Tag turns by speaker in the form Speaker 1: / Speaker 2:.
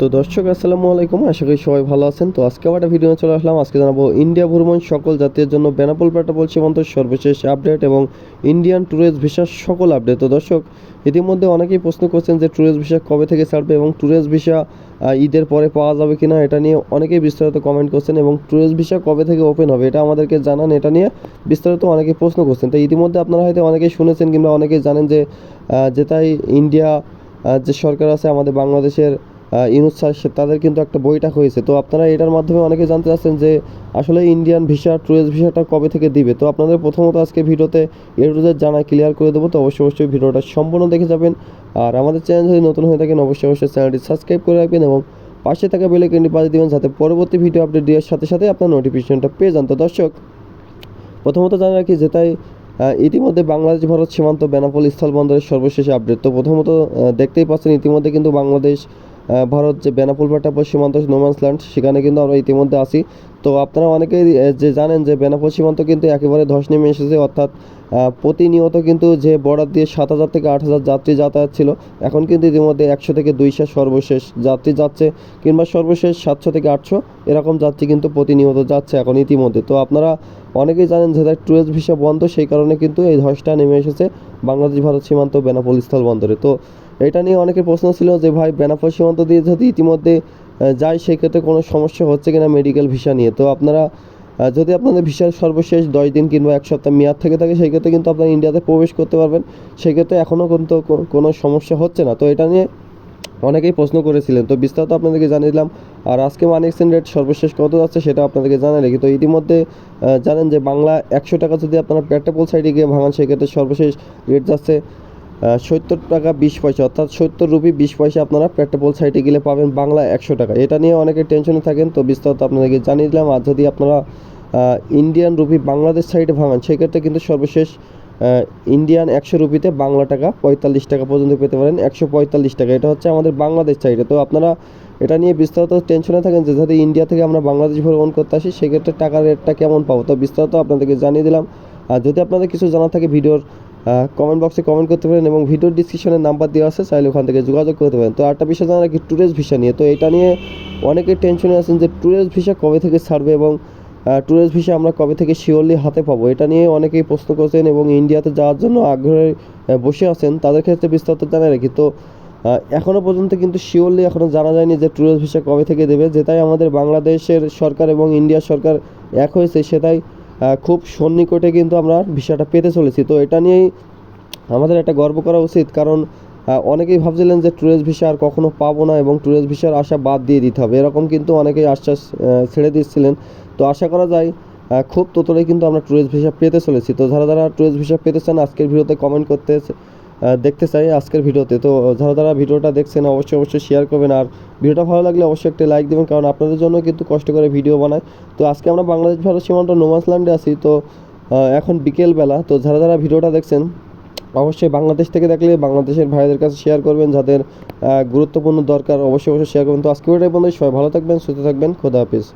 Speaker 1: তো দর্শক, আসসালামু আলাইকুম। আশা করি সবাই ভালো আছেন। তো আজকে আবার ভিডিও চলে আসলাম। আজকে জানাব ইন্ডিয়া ভ্রমণ সকল জাতির জন্য বেনাপোল পেটাপোল সীমান্ত সর্বশেষ আপডেট এবং ইন্ডিয়ান ট্যুরিস্ট ভিসার সকল আপডেট তো দর্শক, ইতিমধ্যে অনেকেই প্রশ্ন করছেন যে ট্যুরিস্ট ভিসা কবে থেকে ছাড়বে এবং ট্যুরিস্ট ভিসা ঈদের পরে পাওয়া যাবে কিনা এটা নিয়ে অনেকেই বিস্তারিত কমেন্ট করছেন এবং ট্যুরিস্ট ভিসা কবে থেকে ওপেন হবে এটা আমাদেরকে জানান, এটা নিয়ে বিস্তারিত অনেকেই প্রশ্ন করছেন। তো ইতিমধ্যে আপনারা হয়তো অনেকেই শুনেছেন কিংবা অনেকেই জানেন যে যেটাই ইন্ডিয়া যে সরকার আছে আমাদের বাংলাদেশের ইউনুস স্যার তাদের কিন্তু একটা বইটা হয়েছে। তো আপনারা এটার মাধ্যমে অনেকে জানতে চাচ্ছেন যে আসলে ইন্ডিয়ান ভিসা ট্যুরিস্ট ভিসাটা কবে থেকে দিবে? তো আপনাদের প্রথমত আজকে ভিডিওতে এর জানাই ক্লিয়ার করে দেবো। তো অবশ্যই অবশ্যই ভিডিওটা সম্পূর্ণ দেখে যাবেন। আর আমাদের চ্যানেল যদি নতুন হয়ে থাকেন, অবশ্যই অবশ্যই চ্যানেলটি সাবস্ক্রাইব করে রাখবেন এবং পাশে থাকা বেলে কেন্দ্রটি বাজিয়ে দেবেন যাতে পরবর্তী ভিডিও আপডেট দেওয়ার সাথে সাথে আপনার নোটিফিকেশনটা পেয়ে যান। তো দর্শক, প্রথমত জানা রাখি যে তাই ইতিমধ্যে বাংলাদেশ, ভারত সীমান্ত বেনাপোল স্থলবন্দরের সর্বশেষ আপডেট তো প্রথমত দেখতেই পাচ্ছেন ইতিমধ্যে কিন্তু বাংলাদেশ ভারত যে বেনাপোল ভাটাপোল সীমান্ত নোম্যান্স ল্যান্ড সেখানে কিন্তু আমরা ইতিমধ্যে আছি। তো আপনারা অনেকেই যে জানেন যে বেনাপোল সীমান্ত কিন্তু একেবারে ধস নেমে এসেছে, অর্থাৎ প্রতিনিয়ত কিন্তু যে বর্ডার দিয়ে সাত হাজার থেকে আট হাজার যাত্রী যাতায়াত ছিল, এখন কিন্তু ইতিমধ্যে একশো থেকে দুইশো সর্বশেষ যাত্রী যাচ্ছে, কিংবা সর্বশেষ সাতশো থেকে আটশো এরকম যাত্রী কিন্তু প্রতিনিয়ত যাচ্ছে এখন ইতিমধ্যে। তো আপনারা অনেকেই জানেন যে ট্যুরিস্ট ভিসা বন্ধ, সেই কারণে কিন্তু এই ধসটা নেমে এসেছে বাংলাদেশ ভারত সীমান্ত বেনাপোল স্থল বন্দরে। তো এটা নিয়ে অনেকের প্রশ্ন ছিল যে, ভাই বেনাপোল সীমান্ত দিয়ে যদি ইতিমধ্যে যায় সেক্ষেত্রে কোনো সমস্যা হচ্ছে কিনা মেডিকেল ভিসা নিয়ে? তো আপনারা যদি আপনাদের ভিসার সর্বশেষ দশ দিন কিংবা এক সপ্তাহ মেয়াদ থেকে থাকে সেই ক্ষেত্রে কিন্তু আপনারা ইন্ডিয়াতে প্রবেশ করতে পারবেন। সেক্ষেত্রে এখনও কিন্তু কোনো সমস্যা হচ্ছে না। তো এটা নিয়ে অনেকেই প্রশ্ন করেছিলেন। তো বিস্তারিত আপনাদেরকে জানিয়ে দিলাম, আর আজকে মানি এক্সচেঞ্জ রেট সর্বশেষ কত যাচ্ছে সেটা আপনাদেরকে জানিয়ে রাখি তো ইতিমধ্যে জানেন যে, বাংলা একশো টাকা যদি আপনারা পেট্রাপোল সাইডে গিয়ে ভাঙান, সেক্ষেত্রে সর্বশেষ রেট যাচ্ছে সত্তর টাকা বিশ পয়সা, অর্থাৎ সত্তর রুপি বিশ পয়সা আপনারা পেট্রোপোল সাইডে গেলে পাবেন বাংলা একশো টাকা। এটা নিয়ে অনেকে টেনশনে থাকেন, তো বিস্তারিত আপনাদেরকে জানিয়ে দিলাম। আর যদি আপনারা ইন্ডিয়ান রুপি বাংলাদেশ সাইডে ভাঙান, সেক্ষেত্রে কিন্তু সর্বশেষ ইন্ডিয়ান একশো রুপিতে বাংলা টাকা পঁয়তাল্লিশ টাকা পর্যন্ত পেতে পারেন, একশো পঁয়তাল্লিশ টাকা। এটা হচ্ছে আমাদের বাংলাদেশ সাইডে তো আপনারা এটা নিয়ে বিস্তারিত টেনশনে থাকেন যে যদি ইন্ডিয়া থেকে আমরা বাংলাদেশ ভ্রমণ করতে আসি, সেক্ষেত্রে টাকার রেটটা কেমন পাবো? তো বিস্তারিত আপনাদেরকে জানিয়ে দিলাম। আর যদি আপনাদের কিছু জানা থাকে, ভিডিওর কমেন্ট বক্সে কমেন্ট করতে পারেন এবং ভিডিওর ডিসক্রিপশনে নাম্বার দেওয়া আছে, চাইলে ওখান থেকে যোগাযোগ করতে পারেন। তো আরেকটা বিষয় জানা কি ট্যুরিস্ট ভিসা নিয়ে? তো এটা নিয়ে অনেকে টেনশনে আছেন যে ট্যুরিস্ট ভিসা কবে থেকে ছাড়বে এবং ট্যুরিস্ট ভিসা আমরা কবে থেকে শিওরলি হাতে পাবো? এটা নিয়ে অনেকেই প্রশ্ন করছেন এবং ইন্ডিয়াতে যাওয়ার জন্য আগ্রহে বসে আছেন। তাদের ক্ষেত্রে বিস্তারিত জানিয়ে রাখি। তো এখনও পর্যন্ত কিন্তু শিওরলি এখনও জানা যায়নি যে ট্যুরিস্ট ভিসা কবে থেকে দেবে। যেটাই আমাদের বাংলাদেশের সরকার এবং ইন্ডিয়ার সরকার এক হয়েছে, সেটাই খুব সন্নিকটে কিন্তু আমরা ভিসাটা পেতে চলেছি। তো এটা নিয়েই আমাদের একটা গর্ব করা উচিত, কারণ অনেকেই ভাবছিলেন যে ট্যুরিস্ট ভিসা আর কখনো পাবো না এবং ট্যুরিস্ট ভিসার আশা বাদ দিয়ে দিতে হবে। এরকম কিন্তু অনেকেই আশ্বাস ছেড়ে দিচ্ছিলেন। তো আশা করা যায় খুব তোতরে কিন্তু আমরা ট্যুরিস্ট ভিসা পেতে চলেছি। তো যারা যারা ট্যুরিস্ট ভিসা পেতে চান, আজকের ভিডিওতে কমেন্ট করতে দেখতে চাই আজকের ভিডিওতে। তো যারা যারা ভিডিওটা দেখছেন, অবশ্যই অবশ্যই শেয়ার করবেন। আর ভিডিওটা ভালো লাগলে অবশ্যই একটা লাইক দেবেন, কারণ আপনাদের জন্য কিন্তু কষ্ট করে ভিডিও বানায় তো আজকে আমরা বাংলাদেশ, ভারত সীমান্ত নোমাসল্যান্ডে আছি। তো এখন বিকেলবেলা। তো যারা যারা ভিডিওটা দেখছেন, অবশ্যই বাংলাদেশ থেকে দেখলে বাংলাদেশের ভাইদের কাছে শেয়ার করবেন। যাদের গুরুত্বপূর্ণ দরকার, অবশ্যই অবশ্যই শেয়ার করবেন। তো আজকে ভিডিওটা বন্ধু সবাই ভালো থাকবেন, সুস্থ থাকবেন। খোদা হাফিজ।